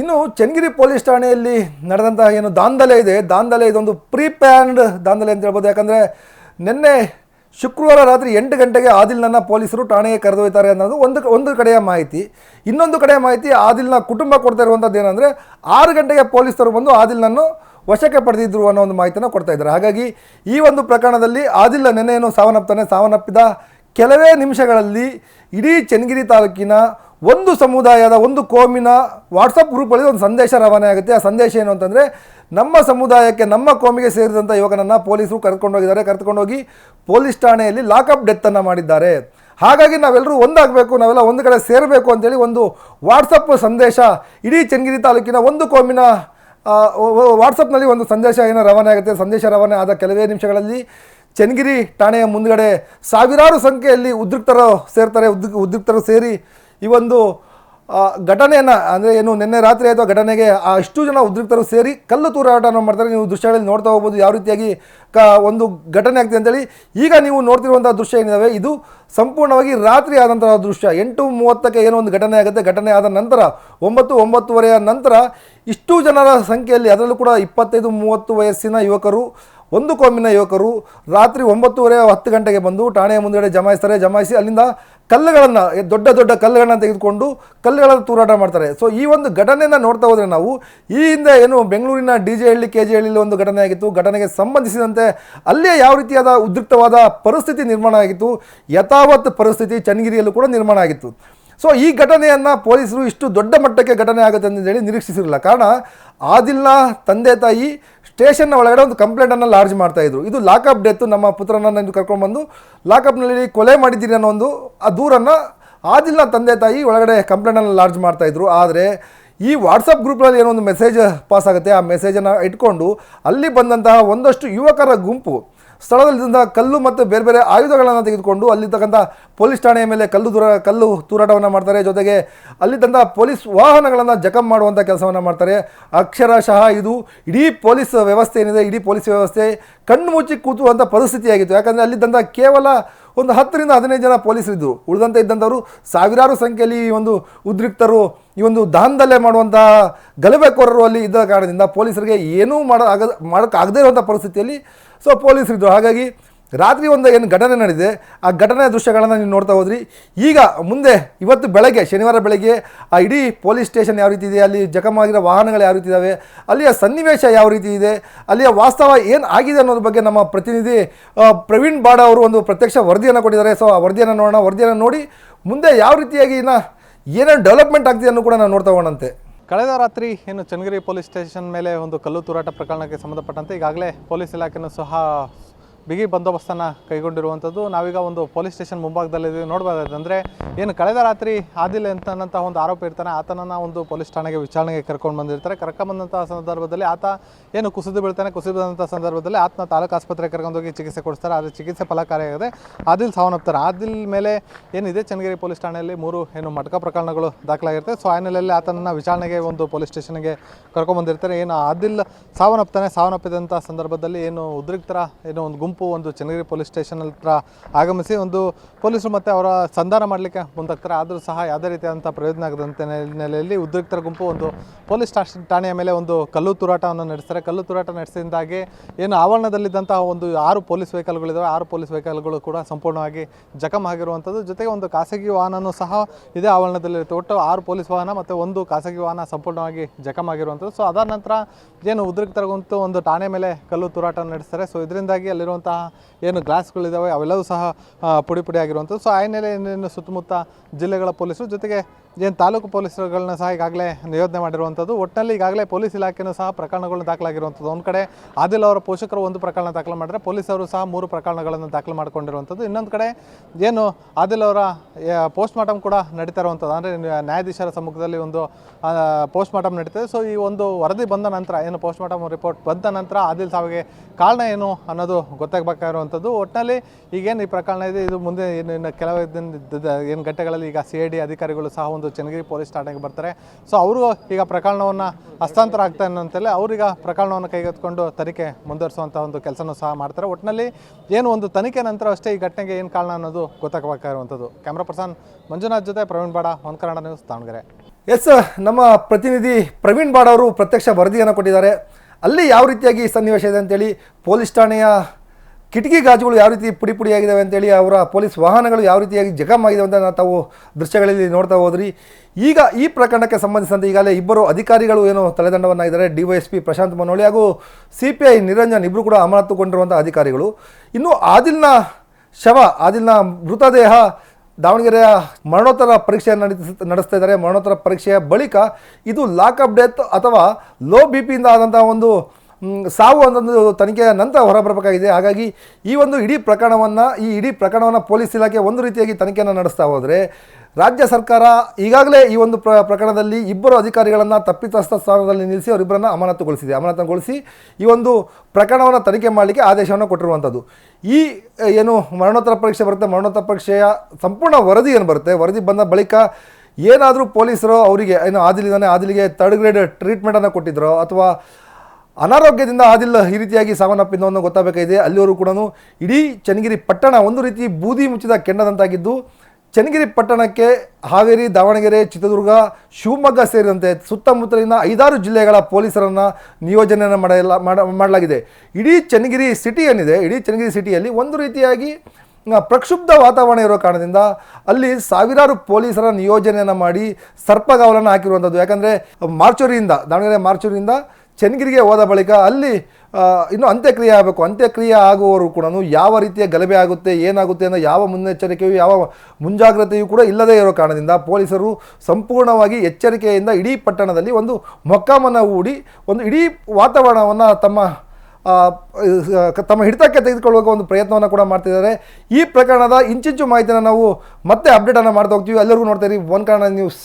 ಇನ್ನು ಚನ್ನಗಿರಿ ಪೊಲೀಸ್ ಠಾಣೆಯಲ್ಲಿ ನಡೆದಂತಹ ಏನು ದಾಂಧಲೆ ಇದೆ, ದಾಂಧಲೆ ಇದೊಂದು ಪ್ರೀಪ್ಯಾನ್ಡ್ ದಾಂಧಲೆ ಅಂತ ಹೇಳ್ಬೋದು. ಯಾಕಂದರೆ ನಿನ್ನೆ ಶುಕ್ರವಾರ ರಾತ್ರಿ ಎಂಟು ಗಂಟೆಗೆ ಆದಿಲ್ನನ್ನು ಪೊಲೀಸರು ಠಾಣೆಗೆ ಕರೆದೊಯ್ತಾರೆ ಅನ್ನೋದು ಒಂದು ಒಂದು ಕಡೆಯ ಮಾಹಿತಿ. ಇನ್ನೊಂದು ಕಡೆಯ ಮಾಹಿತಿ, ಆದಿಲ್ನ ಕುಟುಂಬ ಕೊಡ್ತಾ ಇರುವಂಥದ್ದು ಏನಂದರೆ ಆರು ಗಂಟೆಗೆ ಪೊಲೀಸರು ಬಂದು ಆದಿಲ್ನನ್ನು ವಶಕ್ಕೆ ಪಡೆದಿದ್ದರು ಅನ್ನೋ ಒಂದು ಮಾಹಿತಿನ ಕೊಡ್ತಾ ಇದ್ದಾರೆ. ಹಾಗಾಗಿ ಈ ಒಂದು ಪ್ರಕರಣದಲ್ಲಿ ಆದಿಲ್ನ ನೆನ್ನೆ ಏನು ಸಾವನ್ನಪ್ಪಿದ ಕೆಲವೇ ನಿಮಿಷಗಳಲ್ಲಿ ಇಡೀ ಚನ್ನಗಿರಿ ತಾಲೂಕಿನ ಒಂದು ಸಮುದಾಯದ ಒಂದು ಕೋಮಿನ ವಾಟ್ಸಪ್ ಗ್ರೂಪಲ್ಲಿ ಒಂದು ಸಂದೇಶ ರವಾನೆ ಆಗುತ್ತೆ. ಆ ಸಂದೇಶ ಏನು ಅಂತಂದರೆ, ನಮ್ಮ ಸಮುದಾಯಕ್ಕೆ ನಮ್ಮ ಕೋಮಿಗೆ ಸೇರಿದಂಥ ಯುವಕನನ್ನು ಪೊಲೀಸರು ಕರ್ಕೊಂಡೋಗಿದ್ದಾರೆ ಕರೆದುಕೊಂಡೋಗಿ ಪೊಲೀಸ್ ಠಾಣೆಯಲ್ಲಿ ಲಾಕಪ್ ಡೆತ್ತನ್ನು ಮಾಡಿದ್ದಾರೆ. ಹಾಗಾಗಿ ನಾವೆಲ್ಲರೂ ಒಂದಾಗಬೇಕು, ನಾವೆಲ್ಲ ಒಂದು ಕಡೆ ಸೇರಬೇಕು ಅಂತೇಳಿ ಒಂದು ವಾಟ್ಸಪ್ ಸಂದೇಶ ಇಡೀ ಚನ್ನಗಿರಿ ತಾಲೂಕಿನ ಒಂದು ಕೋಮಿನ ವಾಟ್ಸಪ್ನಲ್ಲಿ ಒಂದು ಸಂದೇಶ ಏನೋ ರವಾನೆ ಆಗುತ್ತೆ. ಸಂದೇಶ ರವಾನೆ ಆದ ಕೆಲವೇ ನಿಮಿಷಗಳಲ್ಲಿ ಚನ್ನಗಿರಿ ಠಾಣೆಯ ಮುಂದಗಡೆ ಸಾವಿರಾರು ಸಂಖ್ಯೆಯಲ್ಲಿ ಉದ್ರಿಕ್ತರು ಸೇರ್ತಾರೆ. ಉದ್ ಉದ್ರಿಕ್ತರು ಸೇರಿ ಈ ಒಂದು ಘಟನೆಯನ್ನು, ಅಂದರೆ ಏನು ನಿನ್ನೆ ರಾತ್ರಿ ಅಥವಾ ಘಟನೆಗೆ ಅಷ್ಟು ಜನ ಉದ್ರಿಕ್ತರು ಸೇರಿ ಕಲ್ಲು ತೂರಾಟವನ್ನು ಮಾಡ್ತಾರೆ. ನೀವು ದೃಶ್ಯಗಳಲ್ಲಿ ನೋಡ್ತಾ ಹೋಗ್ಬೋದು ಯಾವ ರೀತಿಯಾಗಿ, ಕ, ಒಂದು ಘಟನೆ ಆಗ್ತಿದೆ ಅಂತೇಳಿ. ಈಗ ನೀವು ನೋಡ್ತಿರುವಂಥ ದೃಶ್ಯ ಏನಿದ್ದಾವೆ ಇದು ಸಂಪೂರ್ಣವಾಗಿ ರಾತ್ರಿ ಆದಂತಹ ದೃಶ್ಯ. ಎಂಟು ಮೂವತ್ತಕ್ಕೆ ಏನೋ ಒಂದು ಘಟನೆ ಆಗುತ್ತೆ. ಘಟನೆ ಆದ ನಂತರ, ಒಂಬತ್ತು, ಒಂಬತ್ತುವರೆಯ ನಂತರ ಇಷ್ಟು ಜನರ ಸಂಖ್ಯೆಯಲ್ಲಿ, ಅದರಲ್ಲೂ ಕೂಡ ಇಪ್ಪತ್ತೈದು, ಮೂವತ್ತು ವಯಸ್ಸಿನ ಯುವಕರು ಒಂದು ಕೋಮಿನ ಯುವಕರು ರಾತ್ರಿ ಒಂಬತ್ತುವರೆ ಹತ್ತು ಗಂಟೆಗೆ ಬಂದು ಠಾಣೆಯ ಮುಂದುಗಡೆ ಜಮಾಯಿಸ್ತಾರೆ. ಜಮಾಯಿಸಿ ಅಲ್ಲಿಂದ ಕಲ್ಲುಗಳನ್ನು ದೊಡ್ಡ ದೊಡ್ಡ ಕಲ್ಲುಗಳನ್ನು ತೆಗೆದುಕೊಂಡು ಕಲ್ಲುಗಳನ್ನು ತೂರಾಟ ಮಾಡ್ತಾರೆ. ಸೊ ಈ ಒಂದು ಘಟನೆಯನ್ನು ನೋಡ್ತಾ ಹೋದರೆ ನಾವು, ಈ ಹಿಂದೆ ಏನು ಬೆಂಗಳೂರಿನ D J Halli, K J ಹಳ್ಳಿಲಿ ಒಂದು ಘಟನೆ ಆಗಿತ್ತು. ಘಟನೆಗೆ ಸಂಬಂಧಿಸಿದಂತೆ ಅಲ್ಲೇ ಯಾವ ರೀತಿಯಾದ ಉದ್ರಿಕ್ತವಾದ ಪರಿಸ್ಥಿತಿ ನಿರ್ಮಾಣ ಆಗಿತ್ತು. ಯಥಾವತ್ ಪರಿಸ್ಥಿತಿ ಚನ್ನಗಿರಿಯಲ್ಲೂ ಕೂಡ ನಿರ್ಮಾಣ ಆಗಿತ್ತು. ಸೊ ಈ ಘಟನೆಯನ್ನು ಪೊಲೀಸರು ಇಷ್ಟು ದೊಡ್ಡ ಮಟ್ಟಕ್ಕೆ ಘಟನೆ ಆಗುತ್ತೆ ಅಂತ ಹೇಳಿ ನಿರೀಕ್ಷಿಸಿರಲಿಲ್ಲ ಕಾರಣ ಆದಿಲ್ನ ತಂದೆ ತಾಯಿ ಸ್ಟೇಷನ್ನ ಒಳಗಡೆ ಒಂದು ಕಂಪ್ಲೇಂಟನ್ನು ಲಾರ್ಜ್ ಮಾಡ್ತಾಯಿದ್ರು ಇದು ಲಾಕಪ್ ಡೆತ್ತು ನಮ್ಮ ಪುತ್ರನನ್ನು ಕರ್ಕೊಂಡು ಬಂದು ಲಾಕಪ್ನಲ್ಲಿ ಕೊಲೆ ಮಾಡಿದ್ದೀರಿ ಅನ್ನೋ ಒಂದು ಆ ದೂರನ್ನು ಆದಿಲ್ನ ತಂದೆ ತಾಯಿ ಒಳಗಡೆ ಕಂಪ್ಲೇಂಟನ್ನು ಲಾರ್ಜ್ ಮಾಡ್ತಾಯಿದ್ರು ಆದರೆ ಈ ವಾಟ್ಸಪ್ ಗ್ರೂಪ್ನಲ್ಲಿ ಏನೋ ಒಂದು ಮೆಸೇಜ್ ಪಾಸ್ ಆಗುತ್ತೆ. ಆ ಮೆಸೇಜನ್ನು ಇಟ್ಕೊಂಡು ಅಲ್ಲಿ ಬಂದಂತಹ ಒಂದಷ್ಟು ಯುವಕರ ಗುಂಪು ಸ್ಥಳದಲ್ಲಿದ್ದಂಥ ಕಲ್ಲು ಮತ್ತು ಬೇರೆ ಬೇರೆ ಆಯುಧಗಳನ್ನು ತೆಗೆದುಕೊಂಡು ಅಲ್ಲಿರ್ತಕ್ಕಂಥ ಪೊಲೀಸ್ ಠಾಣೆಯ ಮೇಲೆ ಕಲ್ಲು ದೂರ, ಕಲ್ಲು ತೂರಾಟವನ್ನು ಮಾಡ್ತಾರೆ. ಜೊತೆಗೆ ಅಲ್ಲಿದ್ದಂಥ ಪೊಲೀಸ್ ವಾಹನಗಳನ್ನು ಜಖಮ್ ಮಾಡುವಂಥ ಕೆಲಸವನ್ನು ಮಾಡ್ತಾರೆ. ಅಕ್ಷರಶಃ ಇದು ಇಡೀ ಪೊಲೀಸ್ ವ್ಯವಸ್ಥೆ ಏನಿದೆ, ಇಡೀ ಪೊಲೀಸ್ ವ್ಯವಸ್ಥೆ ಕಣ್ಣು ಮುಚ್ಚಿ ಕೂತುವಂಥ ಪರಿಸ್ಥಿತಿಯಾಗಿತ್ತು. ಯಾಕಂದರೆ ಅಲ್ಲಿದ್ದಂಥ ಕೇವಲ ಒಂದು ಹತ್ತರಿಂದ ಹದಿನೈದು ಜನ ಪೊಲೀಸರಿದ್ದರು. ಉಳಿದಂತೆ ಇದ್ದಂಥವರು ಸಾವಿರಾರು ಸಂಖ್ಯೆಯಲ್ಲಿ ಈ ಒಂದು ಉದ್ರಿಕ್ತರು, ಈ ಒಂದು ದಾಂಧಲೆ ಮಾಡುವಂಥ ಗಲಭೆಕೋರರು ಅಲ್ಲಿ ಇದ್ದ ಕಾರಣದಿಂದ ಪೊಲೀಸರಿಗೆ ಏನೂ ಮಾಡ ಆಗ ಮಾಡೋಕ್ಕಾಗದೇ ಇರುವಂಥ ಪರಿಸ್ಥಿತಿಯಲ್ಲಿ ಸೊ ಪೊಲೀಸರಿದ್ದರು. ಹಾಗಾಗಿ ರಾತ್ರಿ ಒಂದು ಏನು ಘಟನೆ ನಡೆದಿದೆ, ಆ ಘಟನೆ ದೃಶ್ಯಗಳನ್ನು ನೀವು ನೋಡ್ತಾ ಹೋದ್ರಿ. ಈಗ ಮುಂದೆ ಇವತ್ತು ಬೆಳಗ್ಗೆ, ಶನಿವಾರ ಬೆಳಗ್ಗೆ, ಆ ಇಡೀ ಪೊಲೀಸ್ ಸ್ಟೇಷನ್ ಯಾವ ರೀತಿ ಇದೆ, ಅಲ್ಲಿ ಜಖಮಾಗಿರೋ ವಾಹನಗಳು ಯಾವ ರೀತಿ ಇದ್ದಾವೆ ಅಲ್ಲಿಯ ಸನ್ನಿವೇಶ ಯಾವ ರೀತಿ ಇದೆ, ಅಲ್ಲಿಯ ವಾಸ್ತವ ಏನು ಆಗಿದೆ ಅನ್ನೋದ್ರ ಬಗ್ಗೆ ನಮ್ಮ ಪ್ರತಿನಿಧಿ ಪ್ರವೀಣ್ ಬಾಡ ಅವರು ಒಂದು ಪ್ರತ್ಯಕ್ಷ ವರದಿಯನ್ನು ಕೊಟ್ಟಿದ್ದಾರೆ. ಸೊ ಆ ವರದಿಯನ್ನು ನೋಡೋಣ. ವರದಿಯನ್ನು ನೋಡಿ ಮುಂದೆ ಯಾವ ರೀತಿಯಾಗಿ ಇನ್ನು ಏನೇನು ಡೆವಲಪ್ಮೆಂಟ್ ಆಗ್ತಿದೆ ಅನ್ನೋ ಕೂಡ ನಾನು ನೋಡ್ತಾ ಹೋಗೋಣಂತೆ. ಕಳೆದ ರಾತ್ರಿ ಏನು ಚನ್ನಗಿರಿ ಪೊಲೀಸ್ ಸ್ಟೇಷನ್ ಮೇಲೆ ಒಂದು ಕಲ್ಲು ತೂರಾಟ ಪ್ರಕರಣಕ್ಕೆ ಸಂಬಂಧಪಟ್ಟಂತೆ ಈಗಾಗಲೇ ಪೊಲೀಸ್ ಇಲಾಖೆಯೂ ಸಹ ಬಿಗಿ ಬಂದೋಬಸ್ತನ್ನು ಕೈಗೊಂಡಿರುವಂಥದ್ದು. ನಾವೀಗ ಒಂದು ಪೊಲೀಸ್ ಸ್ಟೇಷನ್ ಮುಂಭಾಗದಲ್ಲಿ ನೋಡ್ಬೋದಂದರೆ ಏನು ಕಳೆದ ರಾತ್ರಿ ಆದಿಲ್ ಅಂತಂತ ಒಂದು ಆರೋಪ ಇರ್ತಾನೆ. ಆತನನ್ನು ಒಂದು ಪೊಲೀಸ್ ಠಾಣೆಗೆ ವಿಚಾರಣೆಗೆ ಕರ್ಕೊಂಡು ಬಂದಿರ್ತಾರೆ. ಕರ್ಕೊಂಬಂದಂಥ ಸಂದರ್ಭದಲ್ಲಿ ಆತ ಏನು ಕುಸಿದು ಬೀಳ್ತಾನೆ. ಕುಸಿದು ಬಂದಂಥ ಸಂದರ್ಭದಲ್ಲಿ ಆತನ ತಾಲೂಕು ಆಸ್ಪತ್ರೆಗೆ ಕರ್ಕೊಂಡೋಗಿ ಚಿಕಿತ್ಸೆ ಕೊಡಿಸ್ತಾರೆ. ಆದರೆ ಚಿಕಿತ್ಸೆ ಫಲಕಾರಿಯಾಗಿದೆ ಆದಿಲ್ ಸಾವನ್ನಪ್ತಾರೆ. ಆದಿಲ್ ಮೇಲೆ ಏನಿದೆ ಚನ್ನಗಿರಿ ಪೊಲೀಸ್ ಠಾಣೆಯಲ್ಲಿ ಮೂರು ಏನು ಮಟಕ ಪ್ರಕರಣಗಳು ದಾಖಲಾಗಿರುತ್ತೆ ಸೊ, ಆ ಆತನನ್ನು ವಿಚಾರಣೆಗೆ ಒಂದು ಪೊಲೀಸ್ ಸ್ಟೇಷನ್ಗೆ ಕರ್ಕೊಂಡ್ಬಂದಿರ್ತಾರೆ ಏನು ಆದಿಲ್ ಸಾವನ್ನಪ್ತಾನೆ. ಸಾವನ್ನಪ್ಪಿದಂಥ ಸಂದರ್ಭದಲ್ಲಿ ಏನು ಉದ್ರಿಕ್ತರ ಏನು ಒಂದು ಗುಂಪು ಒಂದು ಚನ್ನಗಿರಿ ಪೊಲೀಸ್ ಸ್ಟೇಷನ್ ಹತ್ರ ಆಗಮಿಸಿ ಒಂದು ಪೊಲೀಸರು ಮತ್ತೆ ಅವರ ಸಂಧಾನ ಮಾಡಲಿಕ್ಕೆ ಮುಂದಾಗ್ತಾರೆ. ಆದರೂ ಸಹ ಯಾವುದೇ ರೀತಿಯಾದಂಥ ಪ್ರಯೋಜನ ಆಗದಂತ ಹಿನ್ನೆಲೆಯಲ್ಲಿ ಉದ್ರಿಕ್ತರ ಗುಂಪು ಒಂದು ಪೊಲೀಸ್ ಠಾಣೆಯ ಮೇಲೆ ಒಂದು ಕಲ್ಲು ತೂರಾಟವನ್ನು ನಡೆಸ್ತಾರೆ. ಕಲ್ಲು ತೂರಾಟ ನಡೆಸಿದಾಗೆ ಏನು ಆವರಣದಲ್ಲಿದ್ದಂತಹ ಒಂದು ಆರು ಪೊಲೀಸ್ ವೆಹಿಕಲ್ಗಳಿದ್ದಾವೆ ಆರು ಪೊಲೀಸ್ ವೆಹಿಕಲ್ಗಳು ಕೂಡ ಸಂಪೂರ್ಣವಾಗಿ ಜಖಮ್ ಆಗಿರುವಂಥದ್ದು. ಜೊತೆಗೆ ಒಂದು ಖಾಸಗಿ ವಾಹನನೂ ಸಹ ಇದೇ ಆವರಣದಲ್ಲಿರುತ್ತೆ. ಒಟ್ಟು ಆರು ಪೊಲೀಸ್ ವಾಹನ ಮತ್ತು ಒಂದು ಖಾಸಗಿ ವಾಹನ ಸಂಪೂರ್ಣವಾಗಿ ಜಖಮ್ ಆಗಿರುವಂಥದ್ದು. ಸೊ ಅದಾದ ನಂತರ ಏನು ಉದ್ರಿಕ್ತರಗಂತೂ ಒಂದು ಠಾಣೆ ಮೇಲೆ ಕಲ್ಲು ತೂರಾಟ ನಡೆಸ್ತಾರೆ. ಸೊ ಇದರಿಂದಾಗಿ ಅಲ್ಲಿರುವಂತಹ ಏನು ಗ್ಲಾಸ್ಗಳಿದ್ದಾವೆ ಅವೆಲ್ಲವೂ ಸಹ ಪುಡಿ ಪುಡಿ ಆಗಿರುವಂಥದ್ದು. ಸೊ ಆ ಹಿನ್ನೆಲೆಯಲ್ಲಿ ಸುತ್ತಮುತ್ತ ಜಿಲ್ಲೆಗಳ ಪೊಲೀಸರು ಜೊತೆಗೆ ಏನು ತಾಲೂಕು ಪೊಲೀಸರುಗಳನ್ನ ಸಹ ಈಗಾಗಲೇ ನಿಯೋಜನೆ ಮಾಡಿರುವಂಥದ್ದು. ಒಟ್ಟಿನಲ್ಲಿ ಈಗಾಗಲೇ ಪೊಲೀಸ್ ಇಲಾಖೆನೂ ಸಹ ಪ್ರಕರಣಗಳನ್ನ ದಾಖಲಾಗಿರುವಂಥದ್ದು. ಒಂದು ಕಡೆ ಆದಿಲ್ ಅವರ ಪೋಷಕರು ಒಂದು ಪ್ರಕರಣ ದಾಖಲು ಮಾಡಿದ್ರೆ ಪೊಲೀಸರು ಸಹ ಮೂರು ಪ್ರಕರಣಗಳನ್ನು ದಾಖಲು ಮಾಡಿಕೊಂಡಿರುವಂಥದ್ದು. ಇನ್ನೊಂದು ಕಡೆ ಏನು ಆದಿಲ್ ಅವರ ಪೋಸ್ಟ್ ಮಾರ್ಟಮ್ ಕೂಡ ನಡೀತಾ ಇರುವಂಥದ್ದು. ಅಂದರೆ ನ್ಯಾಯಾಧೀಶರ ಸಮ್ಮುಖದಲ್ಲಿ ಒಂದು ಪೋಸ್ಟ್ ಮಾರ್ಟಮ್ ನಡೀತದೆ. ಸೊ ಈ ಒಂದು ವರದಿ ಬಂದ ನಂತರ, ಏನು ಪೋಸ್ಟ್ ಮಾರ್ಟಮ್ ರಿಪೋರ್ಟ್ ಬಂದ ನಂತರ ಆದಿಲ್ ಸಾವಿಗೆ ಕಾರಣ ಏನು ಅನ್ನೋದು ಗೊತ್ತಾಗಬೇಕಾಗಿರುವಂಥದ್ದು. ಒಟ್ಟಿನಲ್ಲಿ ಈಗೇನು ಈ ಪ್ರಕರಣ ಇದೆ, ಇದು ಮುಂದೆ ಏನು ಇನ್ನು ಕೆಲವು ಏನು ಗಂಟೆಗಳಲ್ಲಿ ಈಗ ಸಿ ಐ ಡಿ ಅಧಿಕಾರಿಗಳು ಸಹ ಒಂದು ಚನ್ನಗಿರಿ ಪೊಲೀಸ್ ಠಾಣೆಗೆ ಬರ್ತಾರೆ. ಸೊ ಅವರು ಈಗ ಪ್ರಕರಣವನ್ನು ಹಸ್ತಾಂತರ ಆಗ್ತಾ ಅನ್ನೋಂತಲೇ ಅವರೀಗ ಪ್ರಕರಣವನ್ನು ಕೈಗೆತ್ತಿಕೊಂಡು ತನಿಖೆ ಮುಂದುವರಿಸುವಂಥ ಒಂದು ಕೆಲಸನೂ ಸಹ ಮಾಡ್ತಾರೆ. ಒಟ್ಟಿನಲ್ಲಿ ಏನು ಒಂದು ತನಿಖೆ ನಂತರ ಅಷ್ಟೇ ಈ ಘಟನೆಗೆ ಏನು ಕಾರಣ ಅನ್ನೋದು ಗೊತ್ತಾಗಬೇಕಾಗಿರುವಂಥದ್ದು. ಕ್ಯಾಮ್ರಾ ಪರ್ಸನ್ ಮಂಜುನಾಥ್ ಜೊತೆ ಪ್ರವೀಣ್ ಬಾಡ ಒಂದು ಕನ್ನಡ ನ್ಯೂಸ್, ದಾವಣಗೆರೆ. ಎಸ್ ನಮ್ಮ ಪ್ರತಿನಿಧಿ ಪ್ರವೀಣ್ ಬಾಡ ಅವರು ಪ್ರತ್ಯಕ್ಷ ವರದಿಯನ್ನು ಕೊಟ್ಟಿದ್ದಾರೆ. ಅಲ್ಲಿ ಯಾವ ರೀತಿಯಾಗಿ ಸನ್ನಿವೇಶ ಇದೆ ಅಂತೇಳಿ ಪೊಲೀಸ್ ಠಾಣೆಯ ಕಿಟಕಿ ಗಾಜುಗಳು ಯಾವ ರೀತಿ ಪುಡಿ ಪುಡಿಯಾಗಿದ್ದಾವೆ ಅಂತೇಳಿ ಅವರ ಪೊಲೀಸ್ ವಾಹನಗಳು ಯಾವ ರೀತಿಯಾಗಿ ಜಖಮಾಗಿದ್ದಾವೆ ಅಂತ ನಾವು ತಾವು ದೃಶ್ಯಗಳಲ್ಲಿ ನೋಡ್ತಾ ಹೋದ್ರಿ. ಈಗ ಈ ಪ್ರಕರಣಕ್ಕೆ ಸಂಬಂಧಿಸಿದಂತೆ ಈಗಾಗಲೇ ಇಬ್ಬರು ಅಧಿಕಾರಿಗಳು ಏನು ತಲೆದಂಡವನ್ನಾಗಿದ್ದಾರೆ D Y S P Prashant Manoli ಹಾಗೂ ಸಿ ಪಿ ಐ ನಿರಂಜನ್ ಇಬ್ಬರು ಕೂಡ ಅಮಾನತುಗೊಂಡಿರುವಂಥ ಅಧಿಕಾರಿಗಳು. ಇನ್ನು ಆದಿಲ್ನ ಶವ, ಆದಿಲ್ನ ಮೃತದೇಹ ದಾವಣಗೆರೆಯ ಮರಣೋತ್ತರ ಪರೀಕ್ಷೆಯನ್ನು ನಡೆಸ, ನಡೆಸ್ತಾ ಇದ್ದಾರೆ. ಮರಣೋತ್ತರ ಪರೀಕ್ಷೆಯ ಬಳಿಕ ಇದು ಲಾಕ್ ಅಪ್ ಡೆತ್ ಅಥವಾ ಲೋ ಬಿ ಪಿಯಿಂದ ಆದಂಥ ಒಂದು ಸಾವು ಅನ್ನೋದು ತನಿಖೆಯ ನಂತರ ಹೊರಬರಬೇಕಾಗಿದೆ. ಹಾಗಾಗಿ ಈ ಒಂದು ಇಡೀ ಪ್ರಕರಣವನ್ನು, ಈ ಇಡೀ ಪ್ರಕರಣವನ್ನು ಪೊಲೀಸ್ ಇಲಾಖೆ ಒಂದು ರೀತಿಯಾಗಿ ತನಿಖೆಯನ್ನು ನಡೆಸ್ತಾ ಹೋದರೆ, ರಾಜ್ಯ ಸರ್ಕಾರ ಈಗಾಗಲೇ ಈ ಒಂದು ಪ್ರ, ಪ್ರಕರಣದಲ್ಲಿ ಇಬ್ಬರು ಅಧಿಕಾರಿಗಳನ್ನು ತಪ್ಪಿತಸ್ಥ ಸ್ಥಾನದಲ್ಲಿ ನಿಲ್ಲಿಸಿ ಅವರಿಬ್ಬರನ್ನು ಅಮಾನತುಗೊಳಿಸಿದೆ. ಅಮಾನತುಗೊಳಿಸಿ ಈ ಒಂದು ಪ್ರಕರಣವನ್ನು ತನಿಖೆ ಮಾಡಲಿಕ್ಕೆ ಆದೇಶವನ್ನು ಕೊಟ್ಟಿರುವಂಥದ್ದು ಈ, ಏನು ಮರಣೋತ್ತರ ಪರೀಕ್ಷೆ ಬರುತ್ತೆ, ಮರಣೋತ್ತರ ಪರೀಕ್ಷೆಯ ಸಂಪೂರ್ಣ ವರದಿ ಏನು ಬರುತ್ತೆ? ವರದಿ ಬಂದ ಬಳಿಕ ಏನಾದರೂ ಪೊಲೀಸರು ಅವರಿಗೆ, ಏನು ಆದಿಲಿದಾನೆ ಆದಿಲಿಗೆ ತರ್ಡ್ ಗ್ರೇಡ್ ಟ್ರೀಟ್ಮೆಂಟನ್ನು ಕೊಟ್ಟಿದ್ದರೋ ಅಥವಾ ಅನಾರೋಗ್ಯದಿಂದ ಆದಿಲ್ಲ ಈ ರೀತಿಯಾಗಿ ಸಾವನ್ನಪ್ಪಿದ್ದವನ್ನು ಗೊತ್ತಾಗಬೇಕಾಗಿದೆ. ಅಲ್ಲಿವರು ಕೂಡ ಇಡೀ ಚನ್ನಗಿರಿ ಪಟ್ಟಣ ಒಂದು ರೀತಿ ಬೂದಿ ಮುಚ್ಚಿದ ಕೆಂಡದಂತಾಗಿದ್ದು, ಚನ್ನಗಿರಿ ಪಟ್ಟಣಕ್ಕೆ ಹಾವೇರಿ, ದಾವಣಗೆರೆ, ಚಿತ್ರದುರ್ಗ, ಶಿವಮೊಗ್ಗ ಸೇರಿದಂತೆ ಸುತ್ತಮುತ್ತಲಿನ ಐದಾರು ಜಿಲ್ಲೆಗಳ ಪೊಲೀಸರನ್ನು ನಿಯೋಜನೆಯನ್ನು ಮಾಡಲ್ಲ, ಮಾಡ, ಮಾಡಲಾಗಿದೆ. ಇಡೀ ಚನ್ನಗಿರಿ ಸಿಟಿ ಏನಿದೆ? ಇಡೀ ಚನ್ನಗಿರಿ ಸಿಟಿಯಲ್ಲಿ ಒಂದು ರೀತಿಯಾಗಿ ಪ್ರಕ್ಷುಬ್ಧ ವಾತಾವರಣ ಇರೋ ಕಾರಣದಿಂದ ಅಲ್ಲಿ ಸಾವಿರಾರು ಪೊಲೀಸರ ನಿಯೋಜನೆಯನ್ನು ಮಾಡಿ ಸರ್ಪಗಾವಲನ್ನು ಹಾಕಿರುವಂಥದ್ದು ಯಾಕಂದರೆ ಮಾರ್ಚೂರಿಯಿಂದ ದಾವಣಗೆರೆ ಮಾರ್ಚೂರಿಯಿಂದ ಚನ್ನಗಿರಿಗೆ ಹೋದ ಬಳಿಕ ಅಲ್ಲಿ ಇನ್ನು ಅಂತ್ಯಕ್ರಿಯೆ ಆಗಬೇಕು. ಅಂತ್ಯಕ್ರಿಯೆ ಆಗುವವರು ಕೂಡ ಯಾವ ರೀತಿಯ ಗಲಭೆ ಆಗುತ್ತೆ, ಏನಾಗುತ್ತೆ ಅನ್ನೋ ಯಾವ ಮುನ್ನೆಚ್ಚರಿಕೆಯು, ಯಾವ ಮುಂಜಾಗ್ರತೆಯೂ ಕೂಡ ಇಲ್ಲದೇ ಇರೋ ಕಾರಣದಿಂದ ಪೊಲೀಸರು ಸಂಪೂರ್ಣವಾಗಿ ಎಚ್ಚರಿಕೆಯಿಂದ ಇಡೀ ಪಟ್ಟಣದಲ್ಲಿ ಒಂದು ಮೊಕ್ಕಾಮನ್ನು ಹೂಡಿ, ಒಂದು ಇಡೀ ವಾತಾವರಣವನ್ನು ತಮ್ಮ ತಮ್ಮ ಹಿಡಿತಕ್ಕೆ ತೆಗೆದುಕೊಳ್ಳುವ ಒಂದು ಪ್ರಯತ್ನವನ್ನು ಕೂಡ ಮಾಡ್ತಿದ್ದಾರೆ. ಈ ಪ್ರಕರಣದ ಇಂಚಿಂಚು ಮಾಹಿತಿನ ನಾವು ಮತ್ತೆ ಅಪ್ಡೇಟನ್ನು ಮಾಡ್ತಾ ಹೋಗ್ತೀವಿ. ಎಲ್ಲರಿಗೂ ನೋಡ್ತಾ ಇರಿ, ಒನ್ ಕನ್ನಡ ನ್ಯೂಸ್.